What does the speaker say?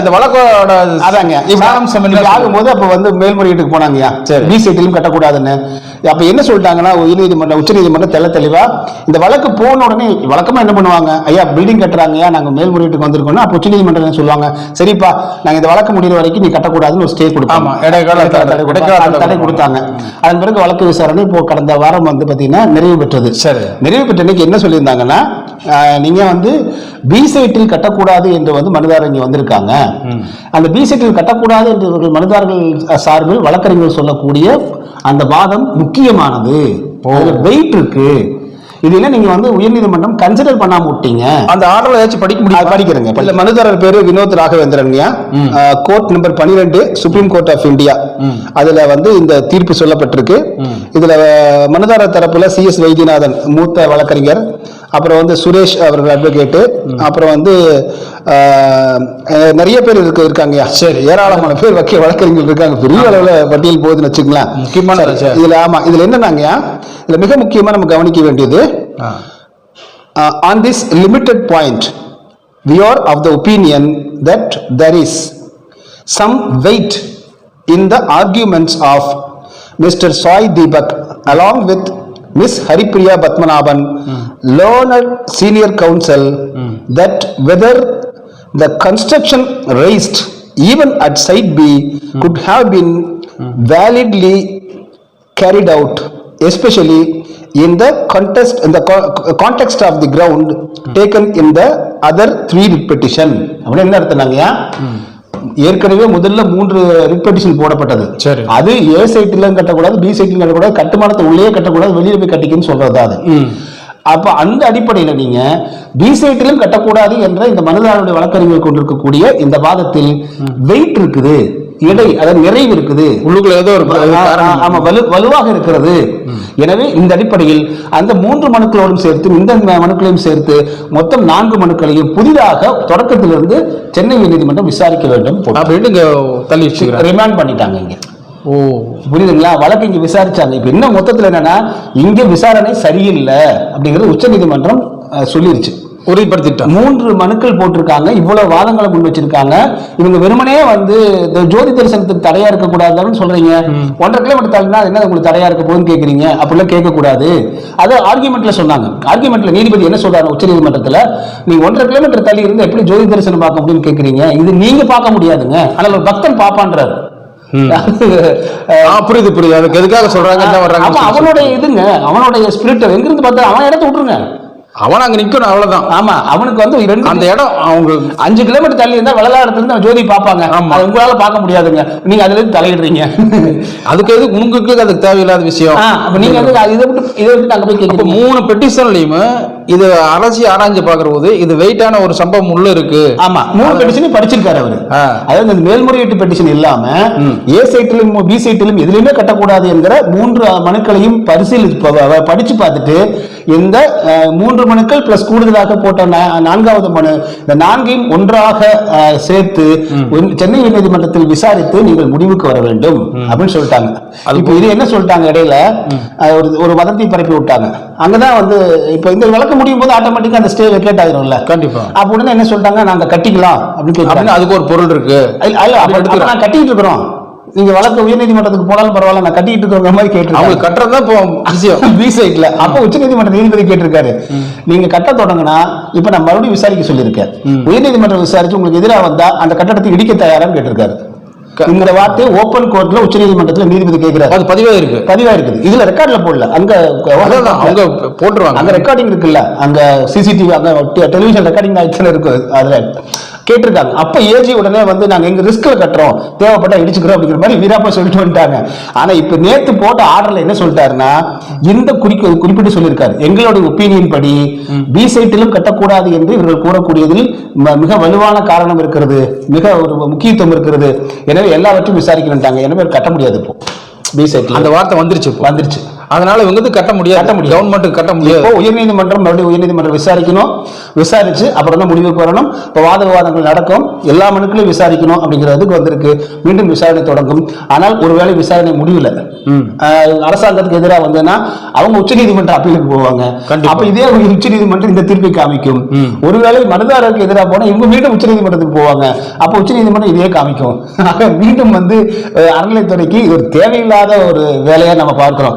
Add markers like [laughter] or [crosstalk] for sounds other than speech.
இந்த வழக்கோட அதாங்க. ஆகும்போது அப்ப வந்து மேல்முறையீட்டுக்கு போனாங்கய்யா சரி. பி சைட்டிலும் கட்டக்கூடாதுன்னு. அப்ப என்ன சொல்லிட்டாங்கன்னா உயர்நீதிமன்றம் உச்சநீதிமன்றம் தெள்ள தெளிவா இந்த வழக்கு போன உடனே வழக்கமா என்ன பண்ணுவாங்க? ஐயா பில்டிங் கட்டுறாங்கய்யா நாங்க மேல்முறையீட்டுக்கு வந்திருக்கோம்னா அப்ப உச்சநீதிமன்றம் என்ன சொல்லுவாங்க? சரிப்பா நாங்க இந்த வழக்கு முடிகிற வரைக்கும் நீ கட்டக்கூடாதுன்னு ஒரு ஸ்டே இடைக்கால தடை. கொடுத்தாங்க. அதன் பிறகு வழக்கு விசாரணை இப்போ கடந்த வாரம் வந்து பாத்தீங்கன்னா நிறைவு பெற்றது. சரி. நிறைவு பெற்ற அன்னைக்கு என்ன சொல்லியிருந்தாங்கன்னா நீங்க வந்து பி சைட்டில் கட்டக்கூடாது என்று வந்து மனுதாரர் இங்க அந்த பி சைட்டில் கட்டக்கூடாது என்று இவர்கள் மனுதாரர்கள் சார்பில் வழக்கறிஞர்கள் சொல்லக்கூடிய அந்த வாதம் முக்கியமானது. வெயிட் இருக்கு. இது என்ன நீங்க வந்து உயர்நீதிமன்றம் கன்சிடர் பண்ணாம விட்டீங்க? அந்த ஆர்டர் ஏதாச்சும் படிக்க அது முடியும் படிக்கிறேங்க இல்ல மனுதாரர் பேரு Vinod ராகவேந்திரன்யா court number 12 supreme court of India அதுல வந்து இந்த தீர்ப்பு சொல்லப்பட்டிருக்கு. இதுல மனுதாரர் தரப்புல சி எஸ் வைத்தியநாதன் மூத்த வழக்கறிஞர். அப்புறம் வந்து சுரேஷ் அவர்கள் அட்வொகேட்டு அப்புறம் வந்து நிறைய பேர் இருக்கு இருக்காங்கய்யா சரி ஏராளமான பேர் வக்கீல் வழக்கறிஞர்கள் இருக்காங்க பெரிய அளவுல பட்டியல் போகுதுன்னு வச்சுக்கலாம் முக்கியமான. இதுல ஆமா இதுல என்னன்னாங்கய்யா இதுல மிக முக்கியமா நம்ம கவனிக்க வேண்டியது ஆ. Uh, on this limited point, we are of the opinion that there is some weight in the arguments of Mr. Soy Deepak Miss Haripriya Batmanaban, learned senior counsel, that whether the construction raised even at site B could have been validly carried out, especially in the context in the co- context of the ground taken in the other three. அப்படின்னு என்ன அர்த்தம்னாங்கய்யா ஏற்கனவே முதல்ல மூன்று writ petition போடப்பட்டது. சரி. அது ஏ சைட்டிலும் கட்டக்கூடாது B சைட்டிலும் கட்டக்கூடாது கட்டுமானத்தை உள்ளே கட்டக்கூடாது வெளியில போய் கட்டிக்கன்னு சொல்றது அது. அப்ப அந்த அடிப்படையில நீங்க பி சைட்டிலும் கட்டக்கூடாது என்ற இந்த மனுதாரருடைய வழக்கறிஞர் கொண்டிருக்கக்கூடிய இந்த வாதத்தில் வெயிட் இருக்குது. இடை அதாவது நிறைவு இருக்குது. உள்ளுக்குள்ள ஏதோ ஆமா வலு வலுவாக இருக்கிறது. எனவே இந்த அடிப்படையில் அந்த மூன்று மனுக்களோடும் சேர்த்து இந்த மனுக்களையும் சேர்த்து மொத்தம் நான்கு மனுக்களையும் புதிதாக தொடக்கத்திலிருந்து சென்னை உயர்நீதிமன்றம் விசாரிக்க வேண்டும் அப்படின்னு இங்க தள்ளி ரிமாண்ட் பண்ணிட்டாங்க இங்க. ஓ. புரியுதுங்களா? வழக்கு இங்க விசாரிச்சாங்க. இப்ப என்ன மொத்தத்துல என்னன்னா இங்க விசாரணை சரியில்லை அப்படிங்கிறது உச்சநீதிமன்றம் சொல்லிருச்சு. உறுதிப்படுத்திட்டான் மூன்று மனுக்கள் போட்டிருக்காங்க. இவ்வளவு வாதங்களை முன் வச்சிருக்காங்க. இவங்க வெறுமனே வந்து ஜோதி தரிசனத்துக்கு தடையா இருக்க கூடாதுன்னு சொல்றீங்க ஒன்றரை கிலோமீட்டர் தள்ளினா என்ன உங்களுக்கு தடையா இருக்க போகுதுன்னு கேக்குறீங்க. அப்படிலாம் கேட்க கூடாது அது ஆர்குமெண்ட்ல சொன்னாங்க. ஆர்குமெண்ட்ல நீதிபதி என்ன சொல்றாங்க உச்ச நீதிமன்றத்துல நீங்க ஒன்றரை கிலோமீட்டர் தள்ளி இருந்து எப்படி ஜோதி தரிசனம் பார்க்க முடியும்னு கேக்குறீங்க? இது நீங்க பார்க்க முடியாதுங்க. ஆனால் ஒரு பக்தன் பாப்பான்றாரு. புரியுது புரியுது. அதுக்கு எதுக்காக சொல்றாங்க அவனுடைய இதுங்க அவனுடைய ஸ்பிரிட் எங்கிருந்து பார்த்தா அவன் இடத்த விட்டுருங்க. அவன் அங்க நிக்கணும் அவ்வளவுதான். ஆமா அவனுக்கு வந்து ரெண்டு அந்த இடம் அவங்க அஞ்சு கிலோமீட்டர் தள்ளி இருந்தா வெள்ளலாடத்துல இருந்து ஜோதி பார்ப்பாங்க. ஆமா. அது உங்களால பார்க்க முடியாதுங்க. நீங்க அதுல இருந்து தலையிடுறீங்க. அதுக்கு எதுக்கு உங்களுக்கு அதுக்கு தேவையில்லாத விஷயம். நீங்க வந்து இதை விட்டு இதை விட்டு அங்க போய் கேட்குறீங்க. மூணு பெட்டிஷன்லயுமே இது அலசி ஆராய்ஞ்சு பாக்குற போது இது வெயிட்டான ஒரு சம்பவம் உள்ள இருக்கு. ஆமா. மூணு பெட்டிஷனையும் படிச்சிருக்காரு அவரு. அதாவது இந்த மேல்முறையீட்டு பெட்டிஷன் இல்லாம ஏ சைட்டிலும் பி சைட்டிலும் எதுலையுமே கட்டக்கூடாது என்கிற மூன்று மனுக்களையும் பரிசீலி படிச்சு பார்த்துட்டு இந்த மூன்று மனுக்கள் பிளஸ் கூடுதலாக போட்ட நான்காவது மனு இந்த நான்கையும் ஒன்றாக சேர்த்து சென்னை உயர்நீதிமன்றத்தில் விசாரித்து நீங்கள் முடிவுக்கு வர வேண்டும் அப்படின்னு சொல்லிட்டாங்க. இப்போ இது என்ன சொல்லிட்டாங்க இடையில? ஒரு ஒரு வதந்தி பரப்பி விட்டாங்க. அங்கதான் வந்து இப்போ இந்த வழக்கு முடியும் போது ஆட்டோமேட்டிக்கா அந்த ஸ்டே வெக்கேட் ஆயிரும்ல. கண்டிப்பா. அப்ப உடனே என்ன சொல்லிட்டாங்க? நாங்க கட்டிக்கலாம் அப்படின்னு அதுக்கு ஒரு பொருள் இருக்கு. நான் கட்டிட்டு இருக்கிறோம். நீங்க வழக்கு உயர்நீதிமன்றத்துக்கு போனாலும் பரவாயில்ல நான் கட்டிட்டு இருக்கிற மாதிரி கேட்டு அவங்க கட்டுறதுதான் இப்போ விஷயம். [laughs] பி சைட்ல அப்ப உச்சநீதிமன்ற நீதிபதி கேட்டிருக்காரு. நீங்க கட்ட தொடங்கினா இப்ப நான் மறுபடியும் விசாரிக்க சொல்லியிருக்கேன். உயர்நீதிமன்றம் விசாரிச்சு உங்களுக்கு எதிராக வந்தா அந்த கட்டடத்தை இடிக்க தயாரான்னு கேட்டிருக்காரு. இந்த வார்த்தை ஓபன் கோர்ட்ல உச்சநீதிமன்றத்துல நீதிபதி கேட்கிறாரு அது பதிவா இருக்கு. பதிவா இருக்குது இதுல ரெக்கார்ட்ல போடல. அங்க அவங்க போட்டுருவாங்க. அங்க ரெக்கார்டிங் இருக்குல்ல. அங்க சிசிடிவி அங்க டெலிவிஷன் ரெக்கார்டிங் ஆயிடுச்சுன்னு இருக்கு. அதுல கேட்டிருக்காங்க. அப்ப ஏஜி உடனே வந்து நாங்க எங்க ரிஸ்க்ல கட்டுறோம். தேவைப்பட்டா இடிச்சுக்கிறோம் அப்படிங்கிற மாதிரி வீராப்பா சொல்லிட்டு வந்துட்டாங்க. ஆனா இப்ப நேத்து போட்ட ஆர்டர்ல என்ன சொல்லிட்டாருன்னா இந்த குறிக்க குறிப்பிட்டு சொல்லியிருக்காரு. எங்களுடைய ஒப்பீனியன் படி பி சைட்டிலும் கட்டக்கூடாது என்று இவர்கள் கூறக்கூடியதில் மிக வலுவான காரணம் இருக்கிறது. மிக ஒரு முக்கியத்துவம் இருக்கிறது. எனவே எல்லாவற்றையும் விசாரிக்கணும்ட்டாங்க எனவே கட்ட முடியாது இப்போ. பி சைட்ல அந்த வார்த்தை வந்துருச்சு வந்துருச்சு. அதனால இவங்க வந்து கட்ட முடியாது. கட்ட முடியாது. கவர்மெண்ட்டுக்கு கட்ட முடியாது. உயர்நீதிமன்றம் மறுபடியும் உயர்நீதிமன்றம் விசாரிக்கணும். விசாரிச்சு அப்புறம் தான் முடிவுக்கு வரணும். இப்போ வாத விவாதங்கள் நடக்கும். எல்லா மனுக்களையும் விசாரிக்கணும் அப்படிங்கிறதுக்கு வந்திருக்கு. மீண்டும் விசாரணை தொடங்கும். ஆனால் ஒருவேளை விசாரணை முடியல. அரசாங்கத்துக்கு எதிராக வந்ததுன்னா அவங்க உச்சநீதிமன்ற அப்பீலுக்கு போவாங்க. அப்ப இதே உச்சநீதிமன்றம் இந்த தீர்ப்பை காமிக்கும். ஒருவேளை மனுதாரருக்கு எதிராக போனா இவங்க மீண்டும் உச்சநீதிமன்றத்துக்கு போவாங்க. அப்ப உச்சநீதிமன்றம் இதே காமிக்கும். [laughs] மீண்டும் வந்து அறநிலைத்துறைக்கு இது ஒரு தேவையில்லாத ஒரு வேலையை நம்ம பார்க்கிறோம்.